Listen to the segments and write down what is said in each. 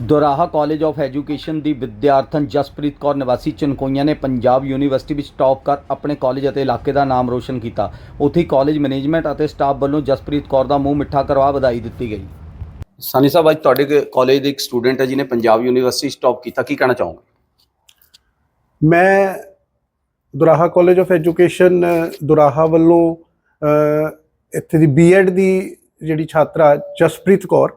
Doraha college of education ਦੀ ਵਿਦਿਆਰਥਣ ਜਸਪ੍ਰੀਤ ਕੌਰ ਨਿਵਾਸੀ ਚਨਕੋਈਆਂ ਨੇ ਪੰਜਾਬ ਯੂਨੀਵਰਸਿਟੀ ਵਿੱਚ ਟੌਪ ਕਰ ਆਪਣੇ ਕਾਲਜ ਅਤੇ ਇਲਾਕੇ ਦਾ ਨਾਮ ਰੋਸ਼ਨ ਕੀਤਾ। ਉੱਥੇ ਹੀ ਕਾਲਜ ਮੈਨੇਜਮੈਂਟ ਅਤੇ ਸਟਾਫ ਵੱਲੋਂ ਜਸਪ੍ਰੀਤ ਕੌਰ ਦਾ ਮੂੰਹ ਮਿੱਠਾ ਕਰਵਾ ਵਧਾਈ ਦਿੱਤੀ ਗਈ। ਸਾਨੀ ਸਾਹਿਬ ਅੱਜ ਤੁਹਾਡੇ ਕਾਲਜ ਦੇ ਇੱਕ ਸਟੂਡੈਂਟ ਹੈ ਜਿਹਨੇ ਪੰਜਾਬ ਯੂਨੀਵਰਸਿਟੀ ਵਿੱਚ ਟੌਪ ਕੀਤਾ। ਕੀ ਕਹਿਣਾ ਚਾਹੋਗੇ? ਮੈਂ Doraha college of education Doraha ਵੱਲੋਂ ਅ, ਇੱਥੇ ਦੀ ਬੀਐਡ ਦੀ ਜਿਹੜੀ ਛਾਤਰਾ ਜਸਪ੍ਰੀਤ ਕੌਰ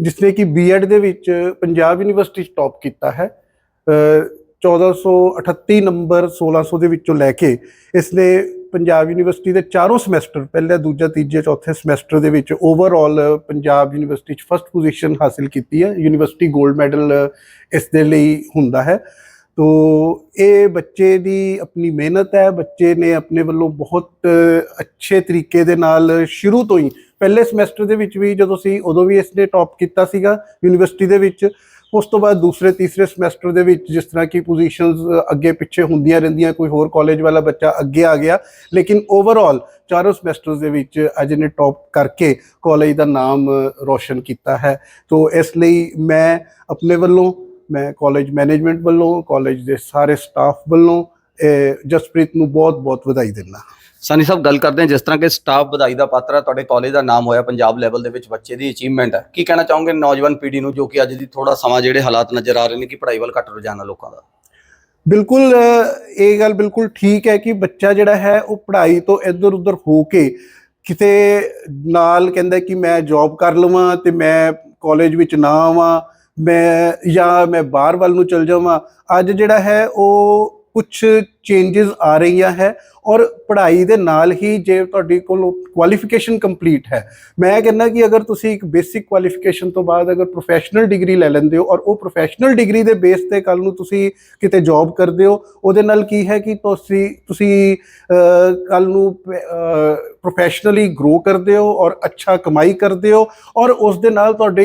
ਜਿਸਨੇ ਕਿ ਬੀਐਡ ਦੇ ਵਿੱਚ ਪੰਜਾਬ ਯੂਨੀਵਰਸਿਟੀ 'ਚ ਟੌਪ ਕੀਤਾ ਹੈ। ਅ, 1438 ਨੰਬਰ 1600 ਦੇ ਵਿੱਚੋਂ ਲੈ ਕੇ ਇਸਨੇ ਪੰਜਾਬ ਯੂਨੀਵਰਸਿਟੀ ਦੇ ਚਾਰੋਂ ਸਮੈਸਟਰ ਪਹਿਲਾ ਦੂਜਾ ਤੀਜਾ ਚੌਥੇ ਸਮੈਸਟਰ ਦੇ ਵਿੱਚ ਓਵਰਆਲ ਪੰਜਾਬ ਯੂਨੀਵਰਸਿਟੀ 'ਚ ਫਸਟ ਪੋਜੀਸ਼ਨ ਹਾਸਿਲ ਕੀਤੀ ਹੈ। ਯੂਨੀਵਰਸਿਟੀ 골ਡ ਮੈਡਲ ਇਸ ਦੇ ਲਈ ਹੁੰਦਾ ਹੈ। ਤੋ ਇਹ ਬੱਚੇ ਦੀ ਆਪਣੀ ਮਿਹਨਤ ਹੈ। ਬੱਚੇ ਨੇ ਆਪਣੇ ਵੱਲੋਂ ਬਹੁਤ ਅੱਛੇ ਤਰੀਕੇ ਦੇ ਨਾਲ ਸ਼ੁਰੂ ਤੋਂ ਹੀ ਪਹਿਲੇ ਸਮੈਸਟਰ ਦੇ ਵਿੱਚ ਵੀ ਜਦੋਂ ਸੀ ਉਦੋਂ ਵੀ ਇਸਨੇ ਟੌਪ ਕੀਤਾ ਸੀਗਾ ਯੂਨੀਵਰਸਿਟੀ ਦੇ ਵਿੱਚ, ਉਸ ਤੋਂ ਬਾਅਦ ਦੂਸਰੇ, ਤੀਸਰੇ ਸਮੈਸਟਰ ਦੇ ਵਿੱਚ ਜਿਸ ਤਰ੍ਹਾਂ ਕਿ ਪੋਜੀਸ਼ਨਸ ਅੱਗੇ ਪਿੱਛੇ ਹੁੰਦੀਆਂ ਰਹਿੰਦੀਆਂ, ਕੋਈ ਹੋਰ ਕਾਲਜ ਵਾਲਾ ਬੱਚਾ ਅੱਗੇ ਆ ਗਿਆ, ਲੇਕਿਨ ਓਵਰਆਲ ਚਾਰੋਂ ਸਮੈਸਟਰਸ ਦੇ ਵਿੱਚ ਅੱਜ ਨੇ ਟੌਪ ਕਰਕੇ ਕਾਲਜ ਦਾ ਨਾਮ ਰੋਸ਼ਨ ਕੀਤਾ ਹੈ। ਤੋ ਇਸ ਲਈ ਮੈਂ ਆਪਣੇ ਵੱਲੋਂ, ਮੈਂ ਕਾਲਜ ਮੈਨੇਜਮੈਂਟ ਵੱਲੋਂ ਕਾਲਜ ਦੇ ਸਾਰੇ ਸਟਾਫ ਵੱਲੋਂ ਜਸਪ੍ਰੀਤ ਨੂੰ ਬਹੁਤ-ਬਹੁਤ ਵਧਾਈ ਦਿੰਦਾ ਸਾਨੀ ਸਾਹਿਬ, ਗੱਲ ਕਰਦੇ ਹਾਂ ਜਿਸ ਤਰ੍ਹਾਂ ਕਿ ਸਟਾਫ ਵਧਾਈ ਦਾ ਪਾਤਰ ਹੈ ਤੁਹਾਡੇ ਕਾਲਜ ਦਾ ਨਾਮ ਹੋਇਆ, ਪੰਜਾਬ ਲੈਵਲ ਦੇ ਵਿੱਚ ਬੱਚੇ ਦੀ ਅਚੀਵਮੈਂਟ ਹੈ ਕੀ ਕਹਿਣਾ ਚਾਹੋਗੇ ਨੌਜਵਾਨ ਪੀੜ੍ਹੀ ਨੂੰ ਜੋ ਕਿ ਅੱਜ ਦੀ ਥੋੜਾ ਸਮਾਂ ਜਿਹੜੇ ਹਾਲਾਤ ਨਜ਼ਰ ਆ ਰਹੇ ਨੇ, ਕਿ ਪੜ੍ਹਾਈ ਵੱਲ ਘੱਟ ਰੁਝਾਨ ਲੋਕਾਂ ਦਾ? ਬਿਲਕੁਲ ਇਹ ਗੱਲ ਬਿਲਕੁਲ ਠੀਕ ਹੈ ਕਿ ਬੱਚਾ ਜਿਹੜਾ ਹੈ, ਉਹ ਪੜ੍ਹਾਈ ਤੋਂ ਇੱਧਰ ਉੱਧਰ ਹੋ ਕੇ ਕਿਤੇ ਨਾਲ ਕਹਿੰਦਾ ਕਿ ਮੈਂ ਜੌਬ ਕਰ ਲਵਾਂ ਤੇ ਮੈਂ ਕਾਲਜ ਵਿੱਚ ਨਾ ਆਵਾਂ, ਮੈਂ ਜਾਂ ਮੈਂ ਬਾਹਰ ਵੱਲ ਨੂੰ ਚਲ ਜਾਵਾਂ, ਅੱਜ ਜਿਹੜਾ ਹੈ, ਉਹ ਕੁਝ ਚੇਂजेस ਆ ਰਹੀਆਂ ਹੈ ਔਰ ਪੜ੍ਹਾਈ ਦੇ ਨਾਲ ਹੀ ਜੇ ਤੁਹਾਡੀ ਕੋਲ ਕੁਆਲੀਫਿਕੇਸ਼ਨ ਕੰਪਲੀਟ ਹੈ। ਮੈਂ ਕਹਿੰਦਾ ਕਿ ਅਗਰ ਤੁਸੀਂ ਇੱਕ ਬੇਸਿਕ ਕੁਆਲੀਫਿਕੇਸ਼ਨ ਤੋਂ ਬਾਅਦ ਅਗਰ ਪ੍ਰੋਫੈਸ਼ਨਲ ਡਿਗਰੀ ਲੈ ਲੈਂਦੇ ਹੋ ਔਰ ਉਹ ਪ੍ਰੋਫੈਸ਼ਨਲ ਡਿਗਰੀ ਦੇ ਬੇਸ ਤੇ ਕੱਲ ਨੂੰ ਤੁਸੀਂ ਕਿਤੇ ਜੌਬ ਕਰਦੇ ਹੋ, ਉਹਦੇ ਨਾਲ ਕੀ ਹੈ ਕਿ ਤੁਸੀਂ ਤੁਸੀਂ ਕੱਲ ਨੂੰ ਪ੍ਰੋਫੈਸ਼ਨਲੀ ਗਰੋ ਕਰਦੇ ਹੋ ਔਰ ਅੱਛਾ ਕਮਾਈ ਕਰਦੇ ਹੋ ਔਰ ਉਸ ਦੇ ਨਾਲ ਤੁਹਾਡੀ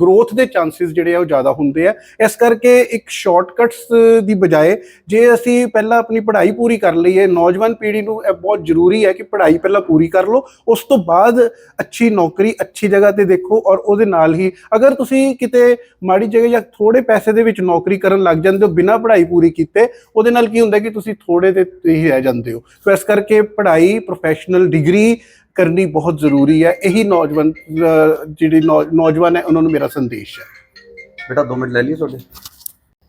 ਗਰੋਥ ਦੇ ਚਾਂਸਸ ਜਿਹੜੇ ਆ ਉਹ ਜ਼ਿਆਦਾ ਹੁੰਦੇ ਆ। ਇਸ ਕਰਕੇ ਇੱਕ ਸ਼ਾਰਟਕਟਸ ਦੀ ਬਜਾਏ ਜੇ ਅਸੀਂ ਪਹਿਲਾਂ ਆਪਣੀ ਪੜ੍ਹਾਈ ਪੂਰੀ ਕਰ ਲਈਏ ਨੌਜਵਾਨ ਪੀੜ੍ਹੀ ਨੂੰ ਇਹ ਬਹੁਤ ਜ਼ਰੂਰੀ ਹੈ ਕਿ ਪੜ੍ਹਾਈ ਪਹਿਲਾਂ ਪੂਰੀ ਕਰ ਲਓ ਉਸ ਤੋਂ ਬਾਅਦ ਅੱਛੀ ਨੌਕਰੀ ਅੱਛੀ ਜਗ੍ਹਾ ਤੇ ਦੇਖੋ ਔਰ ਉਹਦੇ ਨਾਲ ਹੀ ਅਗਰ ਤੁਸੀਂ ਕਿਤੇ ਮਾੜੀ ਜਗ੍ਹਾ ਜਾਂ ਥੋੜੇ ਪੈਸੇ ਦੇ ਵਿੱਚ ਨੌਕਰੀ ਕਰਨ ਲੱਗ ਜਾਂਦੇ ਹੋ ਬਿਨਾਂ ਪੜ੍ਹਾਈ ਪੂਰੀ ਕੀਤੇ ਉਹਦੇ ਨਾਲ ਕੀ ਹੁੰਦਾ ਕਿ ਤੁਸੀਂ ਥੋੜੇ ਤੇ ਹੀ ਰਹਿ ਜਾਂਦੇ ਹੋ। ਸੋ ਇਸ ਕਰਕੇ ਪੜ੍ਹਾਈ ਪ੍ਰੋਫੈਸ਼ਨਲ ਡਿਗਰੀ ਕਰਨੀ ਬਹੁਤ ਜ਼ਰੂਰੀ ਹੈ ਇਹੀ ਨੌਜਵਾਨ ਜਿਹੜੀ ਨੌ- ਨੌਜਵਾਨ ਹੈ ਉਹਨਾਂ ਨੂੰ ਮੇਰਾ ਸੰਦੇਸ਼ ਹੈ। ਬੇਟਾ 2 ਮਿੰਟ ਲੈ ਲਈਏ ਤੁਹਾਡੇ।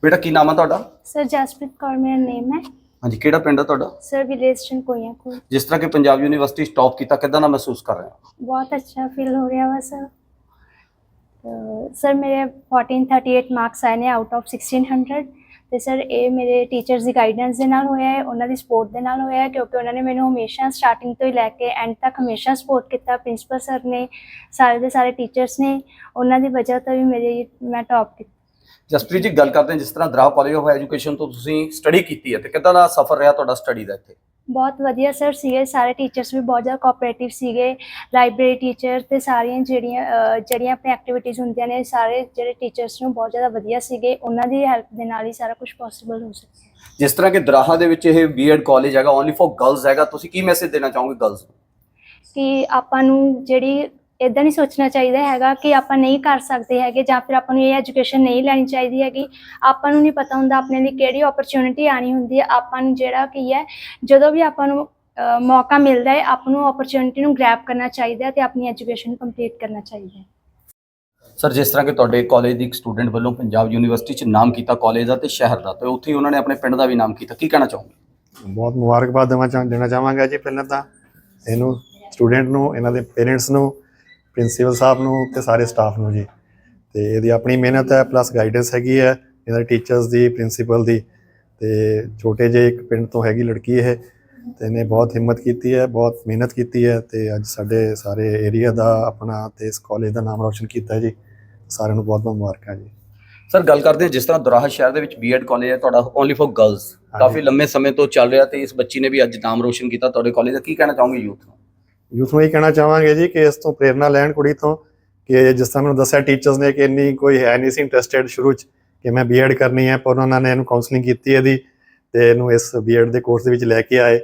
ਬੇਟਾ ਕੀ ਨਾਮ ਹੈ ਤੁਹਾਡਾ? ਸਰ ਜਸਪ੍ਰੀਤ ਕੌਰ ਮੇਰਾ ਨੇਮ ਹੈ। ਹਾਂਜੀ ਕਿਹੜਾ ਪਿੰਡ ਹੈ ਤੁਹਾਡਾ? ਸਰ ਵਿਲੇਜ ਚਨਕੋਈਆਂ ਕੋਲ। ਜਿਸ ਤਰ੍ਹਾਂ ਕਿ ਪੰਜਾਬ ਯੂਨੀਵਰਸਿਟੀ ਟੌਪ ਕੀਤਾ ਕਿਦਾਂ ਦਾ ਮਹਿਸੂਸ ਕਰ ਰਹੇ ਹੋ? ਬਹੁਤ ਅੱਛਾ ਫੀਲ ਹੋ ਰਿਹਾ ਵਾ ਸਰ ਸਰ ਮੇਰੇ 1438 ਮਾਰਕਸ ਆਏ ਨੇ ਆਊਟ ਆਫ 1600 ਤੇ ਸਰ ਇਹ ਮੇਰੇ ਟੀਚਰਸ ਦੀ ਗਾਈਡੈਂਸ ਦੇ ਨਾਲ ਹੋਇਆ ਹੈ ਉਹਨਾਂ ਦੀ ਸਪੋਰਟ ਦੇ ਨਾਲ ਹੋਇਆ ਹੈ ਕਿਉਂਕਿ ਉਹਨਾਂ ਨੇ ਮੈਨੂੰ ਹਮੇਸ਼ਾ ਸਟਾਰਟਿੰਗ ਤੋਂ ਹੀ ਲੈ ਕੇ ਐਂਡ ਤੱਕ ਹਮੇਸ਼ਾ ਸਪੋਰਟ ਕੀਤਾ। ਪ੍ਰਿੰਸੀਪਲ ਸਰ ਨੇ ਸਾਰੇ ਦੇ ਸਾਰੇ ਟੀਚਰਸ ਨੇ ਉਹਨਾਂ ਦੀ ਵਜ੍ਹਾ ਤੋਂ ਵੀ ਮੇਰੇ ਮੈਂ ਟੌਪ ਕੀਤੀ ਜਸਪ੍ਰੀਤ ਜੀ ਗੱਲ ਕਰਦੇ ਹਾਂ ਜਿਸ ਤਰ੍ਹਾਂ ਦਰਾਹ ਕਾਲਜ ਆਫ ਐਜੂਕੇਸ਼ਨ ਤੋਂ ਤੁਸੀਂ ਸਟੱਡੀ ਕੀਤੀ ਹੈ ਤੇ ਕਿਦਾਂ ਦਾ ਸਫ਼ਰ ਰਿਹਾ ਤੁਹਾਡਾ ਸਟੱਡੀ ਦਾ ਇੱਥੇ? ਬਹੁਤ ਵਧੀਆ ਸਰ ਸੀਗੇ ਸਾਰੇ ਟੀਚਰਸ ਵੀ ਬਹੁਤ ਜ਼ਿਆਦਾ ਕੋਆਪਰੇਟਿਵ ਸੀਗੇ ਲਾਇਬ੍ਰੇਰੀ ਟੀਚਰ ਤੇ ਸਾਰੀਆਂ ਜਿਹੜੀਆਂ ਜਿਹੜੀਆਂ ਆਪਣੀ ਐਕਟੀਵਿਟੀਜ਼ ਹੁੰਦੀਆਂ ਨੇ ਸਾਰੇ ਜਿਹੜੇ ਟੀਚਰਸ ਨੂੰ ਬਹੁਤ ਜ਼ਿਆਦਾ ਵਧੀਆ ਸੀਗੇ ਉਹਨਾਂ ਦੀ ਹੈਲਪ ਦੇ ਨਾਲ ਹੀ ਸਾਰਾ ਕੁਝ ਪੋਸੀਬਲ ਹੋ ਸਕਿਆ। ਜਿਸ ਤਰ੍ਹਾਂ ਕਿ ਦਰਾਹਾ ਦੇ ਵਿੱਚ ਇਹ ਬੀਐਡ ਕਾਲਜ ਹੈਗਾ ਓਨਲੀ ਫॉर ਗਰਲਸ ਹੈਗਾ ਤੁਸੀਂ ਕੀ ਮੈਸੇਜ ਦੇਣਾ ਚਾਹੋਗੇ ਗਰਲਸ ਨੂੰ? ਕਿ ਆਪਾਂ ਨੂੰ ਜਿਹੜੀ ਇਦਾਂ ਨਹੀਂ ਸੋਚਣਾ ਚਾਹੀਦਾ ਹੈਗਾ ਕਿ ਆਪਾਂ ਨਹੀਂ ਕਰ ਸਕਦੇ ਹੈਗੇ ਜਾਂ ਫਿਰ ਆਪਾਂ ਨੂੰ ਇਹ ਐਜੂਕੇਸ਼ਨ ਨਹੀਂ ਲੈਣੀ ਚਾਹੀਦੀ ਹੈਗੀ। ਆਪਾਂ ਨੂੰ ਨਹੀਂ ਪਤਾ ਹੁੰਦਾ ਆਪਣੇ ਲਈ ਕਿਹੜੀ ਓਪਰਚ्युनिटी ਆਣੀ ਹੁੰਦੀ ਹੈ। ਆਪਾਂ ਨੂੰ ਜਿਹੜਾ ਕੀ ਹੈ ਜਦੋਂ ਵੀ ਆਪਾਂ ਨੂੰ ਮੌਕਾ ਮਿਲਦਾ ਹੈ ਆਪ ਨੂੰ ਓਪਰਚ्युनिटी ਨੂੰ ਗ੍ਰੈਬ ਕਰਨਾ ਚਾਹੀਦਾ ਤੇ ਆਪਣੀ ਐਜੂਕੇਸ਼ਨ ਕੰਪਲੀਟ ਕਰਨਾ ਚਾਹੀਦਾ ਸਰ ਜਿਸ ਤਰ੍ਹਾਂ ਕਿ ਤੁਹਾਡੇ ਕਾਲਜ ਦੀ ਇੱਕ ਸਟੂਡੈਂਟ ਵੱਲੋਂ ਪੰਜਾਬ ਯੂਨੀਵਰਸਿਟੀ 'ਚ ਨਾਮ ਕੀਤਾ ਕਾਲਜ ਦਾ ਤੇ ਸ਼ਹਿਰ ਦਾ ਤੇ ਉੱਥੇ ਹੀ ਉਹਨਾਂ ਨੇ ਆਪਣੇ ਪਿੰਡ ਦਾ ਵੀ ਨਾਮ ਕੀਤਾ। ਕੀ ਕਹਿਣਾ ਚਾਹੋਗੇ? ਬਹੁਤ ਮੁਬਾਰਕਬਾਦ ਦੇਣਾ ਚਾਹਾਂਗਾ ਜੀ ਪਹਿਲਾਂ ਤਾਂ। ਇਹਨੂੰ ਸਟੂਡੈਂਟ ਨੂੰ ਇਹਨਾਂ ਦੇ ਪੇਰੈਂਟਸ ਨੂੰ ਪ੍ਰਿੰਸੀਪਲ ਸਾਹਿਬ ਨੂੰ ਤੇ ਸਾਰੇ ਸਟਾਫ ਨੂੰ ਜੀ। ਤੇ ਇਹਦੀ ਆਪਣੀ ਮਿਹਨਤ ਹੈ ਪਲੱਸ ਗਾਈਡੈਂਸ ਹੈਗੀ ਹੈ ਇਹਨਾਂ ਦੇ ਟੀਚਰਸ ਦੀ ਪ੍ਰਿੰਸੀਪਲ ਦੀ। ਤੇ ਛੋਟੇ ਜਿਹੇ ਇੱਕ ਪਿੰਡ ਤੋਂ ਹੈਗੀ ਲੜਕੀ ਇਹ ਤੇ ਇਹਨੇ ਬਹੁਤ ਹਿੰਮਤ ਕੀਤੀ ਹੈ ਬਹੁਤ ਮਿਹਨਤ ਕੀਤੀ ਹੈ ਤੇ ਅੱਜ ਸਾਡੇ ਸਾਰੇ ਏਰੀਆ ਦਾ ਆਪਣਾ ਤੇ ਇਸ ਕਾਲਜ ਦਾ ਨਾਮ ਰੌਸ਼ਨ ਕੀਤਾ ਹੈ ਜੀ। ਸਾਰਿਆਂ ਨੂੰ ਬਹੁਤ ਬਹੁਤ ਮੁਬਾਰਕਾਂ ਜੀ। ਸਰ ਗੱਲ ਕਰਦੇ ਹਾਂ ਜਿਸ ਤਰ੍ਹਾਂ ਦਰਾਹਾ ਸ਼ਹਿਰ ਦੇ ਵਿੱਚ ਬੀਐਡ ਕਾਲਜ ਹੈ ਤੁਹਾਡਾ ਓਨਲੀ ਫॉर ਗਰਲਸ ਕਾਫੀ ਲੰਮੇ ਸਮੇਂ ਤੋਂ ਚੱਲ ਰਿਹਾ ਤੇ ਇਸ ਬੱਚੀ ਨੇ ਵੀ ਅੱਜ ਨਾਮ ਰੋਸ਼ਨ ਕੀਤਾ ਤੁਹਾਡੇ ਕਾਲਜ ਦਾ ਕੀ ਕਹਿਣਾ ਚਾਹੋਗੇ ਯੂਥ ਨੂੰ? ਯੂਥ ਨੂੰ ਇਹ ਕਹਿਣਾ ਚਾਹਾਂਗੇ ਜੀ ਕਿ ਇਸ ਤੋਂ ਪ੍ਰੇਰਣਾ ਲੈਣ ਕੁੜੀ ਤੋਂ ਕਿ ਜਿਸ ਤਰ੍ਹਾਂ ਮੈਨੂੰ ਦੱਸਿਆ ਟੀਚਰਸ ਨੇ ਕਿ ਇੰਨੀ ਕੋਈ ਹੈ ਨਹੀਂ ਸੀ ਇੰਟਰਸਟਿਡ ਸ਼ੁਰੂ ਚ ਕਿ ਮੈਂ ਬੀਐਡ ਕਰਨੀ ਹੈ, ਪਰ ਉਹਨਾਂ ਨੇ ਇਹਨੂੰ ਕਾਉਂਸਲਿੰਗ ਕੀਤੀ ਇਹਦੀ ਤੇ ਇਹਨੂੰ ਇਸ ਬੀਐਡ ਦੇ ਕੋਰਸ ਦੇ ਵਿੱਚ ਲੈ ਕੇ ਆਏ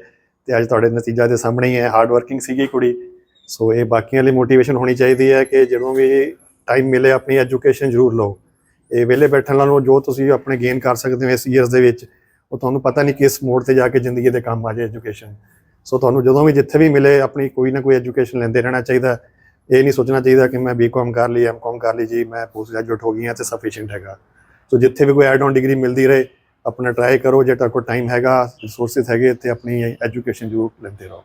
ਤੇ ਅੱਜ ਤੁਹਾਡੇ ਨਤੀਜਾ ਦੇ ਸਾਹਮਣੇ ਹੀ ਹੈ ਹਾਰਡ ਵਰਕਿੰਗ ਸੀਗੀ ਕੁੜੀ। ਸੋ ਇਹ ਬਾਕੀਆਂ ਲਈ ਮੋਟੀਵੇਸ਼ਨ ਹੋਣੀ ਚਾਹੀਦੀ ਹੈ ਕਿ ਜਦੋਂ ਵੀ ਟਾਈਮ ਮਿਲੇ ਆਪਣੀ ਐਜੂਕੇਸ਼ਨ ਜ਼ਰੂਰ ਲਓ। ਇਹ ਵਿਹਲੇ ਬੈਠਣ ਨਾਲੋਂ ਜੋ ਤੁਸੀਂ ਆਪਣੇ ਗੇਨ ਕਰ ਸਕਦੇ ਹੋ ਇਸ ਈਅਰਸ ਦੇ ਵਿੱਚ, ਉਹ ਤੁਹਾਨੂੰ ਪਤਾ ਨਹੀਂ ਕਿਸ ਮੋੜ ਤੇ ਜਾ ਕੇ ਜ਼ਿੰਦਗੀ ਦੇ ਕੰਮ ਆ ਜਾਏ ਐਜੂਕੇਸ਼ਨ ਸੋ ਤੁਹਾਨੂੰ ਜਦੋਂ ਵੀ ਜਿੱਥੇ ਵੀ ਮਿਲੇ, ਆਪਣੀ ਕੋਈ ਨਾ ਕੋਈ ਐਜੂਕੇਸ਼ਨ ਲੈਂਦੇ ਰਹਿਣਾ ਚਾਹੀਦਾ ਇਹ ਨਹੀਂ ਸੋਚਣਾ ਚਾਹੀਦਾ ਕਿ ਮੈਂ ਬੀਕਾਮ ਕਰ ਲਈ ਐਮਕਾਮ ਕਰ ਲਈ, ਜੀ, ਮੈਂ ਪੋਸਟ ਗ੍ਰੈਜੂਏਟ ਹੋ ਗਈ ਹਾਂ ਤੇ ਸਫੀਸ਼ੀਐਂਟ ਹੈਗਾ। ਸੋ ਜਿੱਥੇ ਵੀ ਕੋਈ ਐਡ ਔਨ ਡਿਗਰੀ ਮਿਲਦੀ ਰਹੇ, ਆਪਣਾ ਟਰਾਈ ਕਰੋ, ਜੇ ਤੁਹਾਡੇ ਕੋਲ ਟਾਈਮ ਹੈਗਾ ਰਿਸੋਰਸਿਸ ਹੈਗੇ, ਤੇ ਆਪਣੀ ਐਜੂਕੇਸ਼ਨ ਜ਼ਰੂਰ ਲੈਂਦੇ ਰਹੋ।